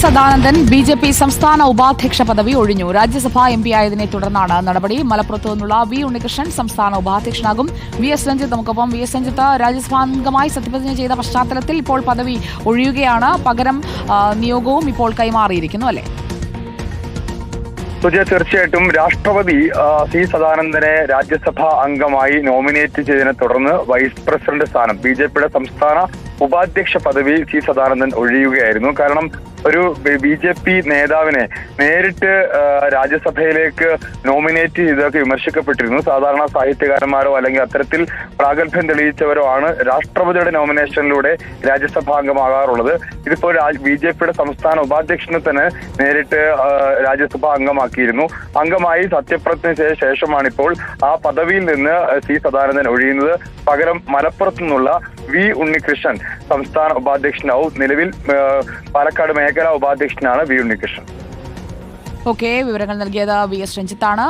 Sadanandan B J P സംസ്ഥാന ഉപാധ്യക്ഷ പദവി ഒഴിഞ്ഞു. രാജ്യസഭാ എം പി ആയതിനെ തുടർന്നാണ് നടപടി. മലപ്പുറത്തു നിന്നുള്ള വി ഉണ്ണികൃഷ്ണൻ സംസ്ഥാന ഉപാധ്യക്ഷനാകും. വി എസ് രഞ്ജിത്ത് നമുക്കൊപ്പം. വി എസ് രഞ്ജിത്ത് രാജ്യസഭാ അംഗമായി സത്യപ്രതിജ്ഞ ചെയ്ത പശ്ചാത്തലത്തിൽ ഇപ്പോൾ പദവി ഒഴിയുകയാണ്. പകരം നിയോഗവും ഇപ്പോൾ കൈമാറിയിരിക്കുന്നു അല്ലേ? സുജയ തീർച്ചയായിട്ടും രാഷ്ട്രപതി സി സദാനന്ദനെ രാജ്യസഭാ അംഗമായി നോമിനേറ്റ് ചെയ്തതിനെ തുടർന്ന് വൈസ് പ്രസിഡന്റ് സ്ഥാനം ബി ജെ പിയുടെ സംസ്ഥാന ഉപാധ്യക്ഷ പദവി സി സദാനന്ദൻ ഒഴിയുകയായിരുന്നു. കാരണം ഒരു ബി ജെ പി നേതാവിനെ നേരിട്ട് രാജ്യസഭയിലേക്ക് നോമിനേറ്റ് ചെയ്തൊക്കെ വിമർശിക്കപ്പെട്ടിരുന്നു. സാധാരണ സാഹിത്യകാരന്മാരോ അല്ലെങ്കിൽ അത്തരത്തിൽ പ്രാഗൽഭ്യം തെളിയിച്ചവരോ ആണ് രാഷ്ട്രപതിയുടെ നോമിനേഷനിലൂടെ രാജ്യസഭാ അംഗമാകാറുള്ളത് ഇതിപ്പോൾ ബി ജെ പിയുടെ സംസ്ഥാന ഉപാധ്യക്ഷനെ തന്നെ നേരിട്ട് രാജ്യസഭ അംഗമാക്കിയിരുന്നു. അംഗമായി സത്യപ്രതിജ്ഞ ശേഷമാണ് ഇപ്പോൾ ആ പദവിയിൽ നിന്ന് സി സദാനന്ദൻ ഒഴിയുന്നത്. പകരം മലപ്പുറത്തു നിന്നുള്ള വി ഉണ്ണികൃഷ്ണൻ സംസ്ഥാന ഉപാധ്യക്ഷനാവും നിലവിൽ പാലക്കാട് മേഖലാ ഉപാധ്യക്ഷനാണ് വി ഉണ്ണികൃഷ്ണൻ. ഓക്കെ വിവരങ്ങൾ നൽകിയത് വി എസ് രഞ്ജിത്താണ്.